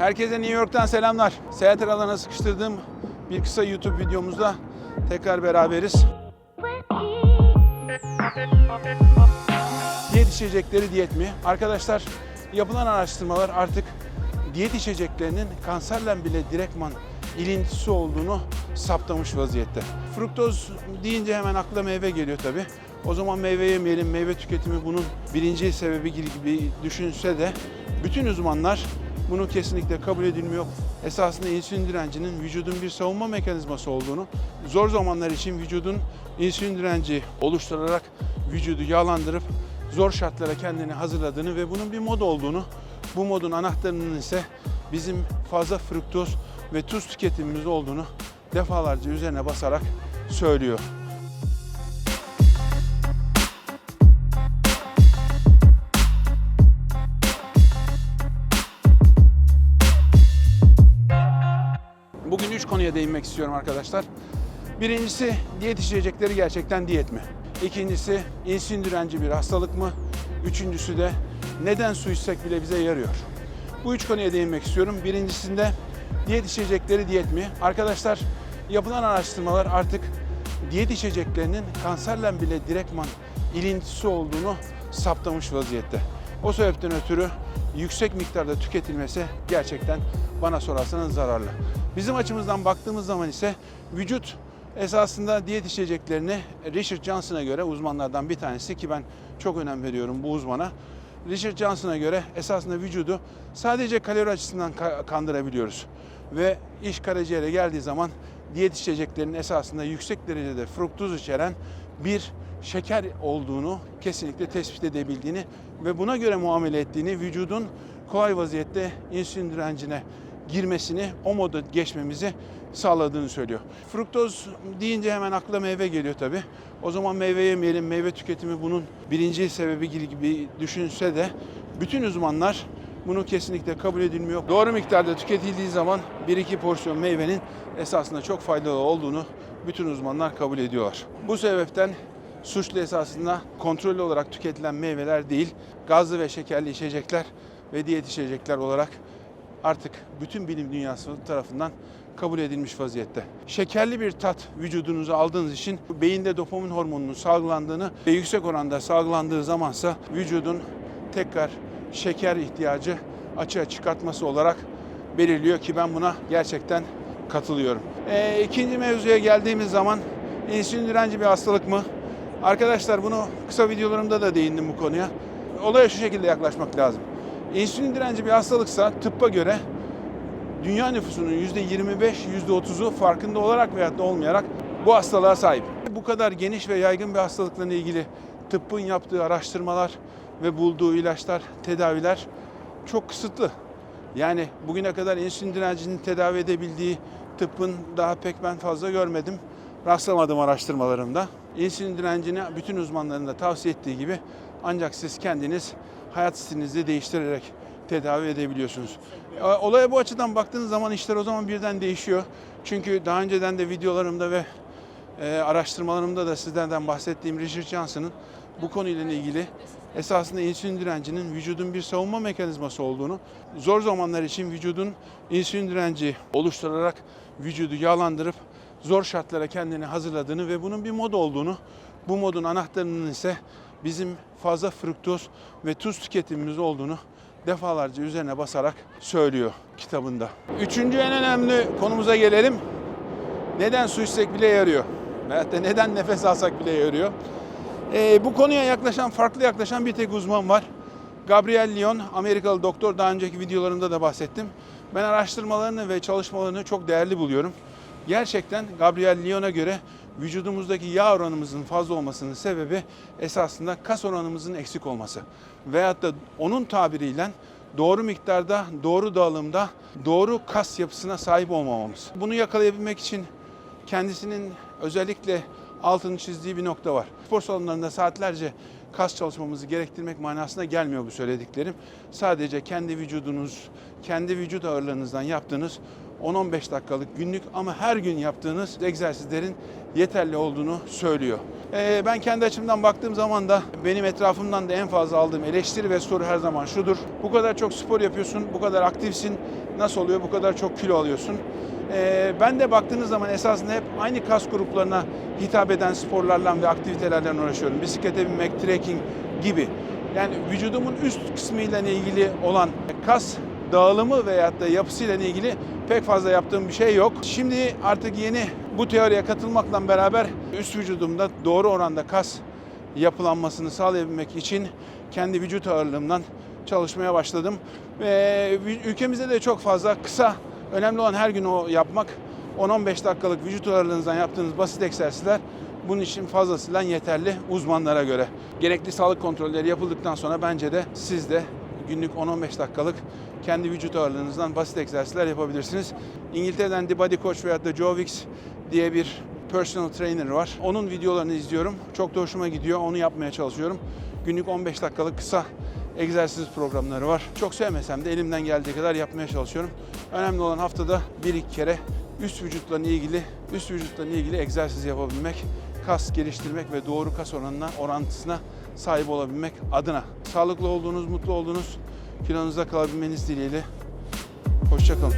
Herkese New York'tan selamlar. Seyahat aralarına sıkıştırdığım bir kısa YouTube videomuzda tekrar beraberiz. Diyet içecekleri diyet mi? Arkadaşlar yapılan araştırmalar artık diyet içeceklerinin kanserle bile direktman ilintisi olduğunu saptamış vaziyette. Fruktoz deyince hemen akla meyve geliyor tabi. O zaman meyve yemeyelim, meyve tüketimi bunun birinci sebebi gibi düşünse de bütün uzmanlar bunu kesinlikle kabul edilmiyor. Esasında insülin direncinin vücudun bir savunma mekanizması olduğunu, zor zamanlar için vücudun insülin direnci oluşturarak vücudu yağlandırıp zor şartlara kendini hazırladığını ve bunun bir mod olduğunu, bu modun anahtarının ise bizim fazla fruktoz ve tuz tüketimimiz olduğunu defalarca üzerine basarak söylüyor. Bugün üç konuya değinmek istiyorum arkadaşlar. Birincisi diyet içecekleri gerçekten diyet mi? İkincisi insülin direnci bir hastalık mı? Üçüncüsü de neden su içsek bile bize yarıyor? Bu üç konuya değinmek istiyorum. Birincisinde diyet içecekleri diyet mi? Arkadaşlar yapılan araştırmalar artık diyet içeceklerinin kanserle bile direktman ilintisi olduğunu saptamış vaziyette. O sebepten ötürü yüksek miktarda tüketilmesi gerçekten bana sorarsanız zararlı. Bizim açımızdan baktığımız zaman ise vücut esasında diyet içeceklerini Richard Johnson'a göre uzmanlardan bir tanesi ki ben çok önem veriyorum bu uzmana. Richard Johnson'a göre esasında vücudu sadece kalori açısından ka- kandırabiliyoruz. Ve iş karaciğere geldiği zaman diyet içeceklerinin esasında yüksek derecede fruktoz içeren bir şeker olduğunu kesinlikle tespit edebildiğini ve buna göre muamele ettiğini vücudun kolay vaziyette insülin direncine girmesini, o moda geçmemizi sağladığını söylüyor. Fruktoz deyince hemen akla meyve geliyor tabi. O zaman meyve yemeyelim, meyve tüketimi bunun birinci sebebi gibi düşünse de bütün uzmanlar bunu kesinlikle kabul edilmiyor. Doğru miktarda tüketildiği zaman 1-2 porsiyon meyvenin esasında çok faydalı olduğunu bütün uzmanlar kabul ediyorlar. Bu sebepten suçlu esasında kontrollü olarak tüketilen meyveler değil, gazlı ve şekerli içecekler ve diyet içecekler olarak artık bütün bilim dünyası tarafından kabul edilmiş vaziyette. Şekerli bir tat vücudunuza aldığınız için beyinde dopamin hormonunun salgılandığını ve yüksek oranda salgılandığı zamansa vücudun tekrar şeker ihtiyacı açığa çıkartması olarak belirliyor ki ben buna gerçekten katılıyorum. Ee, ikinci mevzuya geldiğimiz zaman insülin direnci bir hastalık mı? Arkadaşlar bunu kısa videolarımda da değindim bu konuya. Olaya şu şekilde yaklaşmak lazım. İnsülin direnci bir hastalıksa tıbba göre dünya nüfusunun %25, %30'u farkında olarak veyahut da olmayarak bu hastalığa sahip. Bu kadar geniş ve yaygın bir hastalıkla ilgili tıbbın yaptığı araştırmalar ve bulduğu ilaçlar, tedaviler çok kısıtlı. Yani bugüne kadar insülin direncini tedavi edebildiği tıbbın daha pek ben fazla görmedim. Rastlamadım araştırmalarımda. İnsülin direncini bütün uzmanların da tavsiye ettiği gibi ancak siz kendiniz hayat stilinizi değiştirerek tedavi edebiliyorsunuz. E, Olaya bu açıdan baktığınız zaman işler o zaman birden değişiyor. Çünkü daha önceden de videolarımda ve e, araştırmalarımda da sizlerden bahsettiğim Richard Johnson'ın bu konuyla ilgili esasında insülin direncinin vücudun bir savunma mekanizması olduğunu, zor zamanlar için vücudun insülin direnci oluşturarak vücudu yağlandırıp zor şartlara kendini hazırladığını ve bunun bir mod olduğunu, bu modun anahtarının ise bizim fazla fruktoz ve tuz tüketimimiz olduğunu defalarca üzerine basarak söylüyor kitabında. Üçüncü en önemli konumuza gelelim. Neden su içsek bile yarıyor? Da neden nefes alsak bile yarıyor? Ee, bu konuya yaklaşan, farklı yaklaşan bir tek uzman var. Gabriel Lyon, Amerikalı doktor. Daha önceki videolarımda da bahsettim. Ben araştırmalarını ve çalışmalarını çok değerli buluyorum. Gerçekten Gabriel Lyon'a göre vücudumuzdaki yağ oranımızın fazla olmasının sebebi esasında kas oranımızın eksik olması. Veyahut da onun tabiriyle doğru miktarda, doğru dağılımda, doğru kas yapısına sahip olmamamız. Bunu yakalayabilmek için kendisinin özellikle altını çizdiği bir nokta var. Spor salonlarında saatlerce kas çalışmamızı gerektirmek manasına gelmiyor bu söylediklerim. Sadece kendi vücudunuz, kendi vücut ağırlığınızdan yaptığınız 10-15 dakikalık günlük ama her gün yaptığınız egzersizlerin yeterli olduğunu söylüyor. Ee, ben kendi açımdan baktığım zaman da benim etrafımdan da en fazla aldığım eleştiri ve soru her zaman şudur. Bu kadar çok spor yapıyorsun, bu kadar aktifsin. Nasıl oluyor bu kadar çok kilo alıyorsun? Ee, ben de baktığınız zaman esasında hep aynı kas gruplarına hitap eden sporlarla ve aktivitelerle uğraşıyorum. Bisiklete binmek, trekking gibi. Yani vücudumun üst kısmıyla ilgili olan kas dağılımı veyahut da yapısıyla ilgili pek fazla yaptığım bir şey yok. Şimdi artık yeni bu teoriye katılmakla beraber üst vücudumda doğru oranda kas yapılanmasını sağlayabilmek için kendi vücut ağırlığımdan çalışmaya başladım. Ve ülkemizde de çok fazla kısa, önemli olan her gün o yapmak. 10-15 dakikalık vücut ağırlığınızdan yaptığınız basit egzersizler bunun için fazlasıyla yeterli uzmanlara göre. Gerekli sağlık kontrolleri yapıldıktan sonra bence de siz de günlük 10-15 dakikalık kendi vücut ağırlığınızdan basit egzersizler yapabilirsiniz. İngiltere'den The Body Coach veyahut da Joe Wicks diye bir personal trainer var. Onun videolarını izliyorum. Çok da hoşuma gidiyor. Onu yapmaya çalışıyorum. Günlük 15 dakikalık kısa egzersiz programları var. Çok sevmesem de elimden geldiği kadar yapmaya çalışıyorum. Önemli olan haftada bir iki kere üst vücutla ilgili üst vücutla ilgili egzersiz yapabilmek, kas geliştirmek ve doğru kas oranına orantısına sahip olabilmek adına. Sağlıklı olduğunuz, mutlu olduğunuz, kilonuzda kalabilmeniz dileğiyle. Hoşçakalın.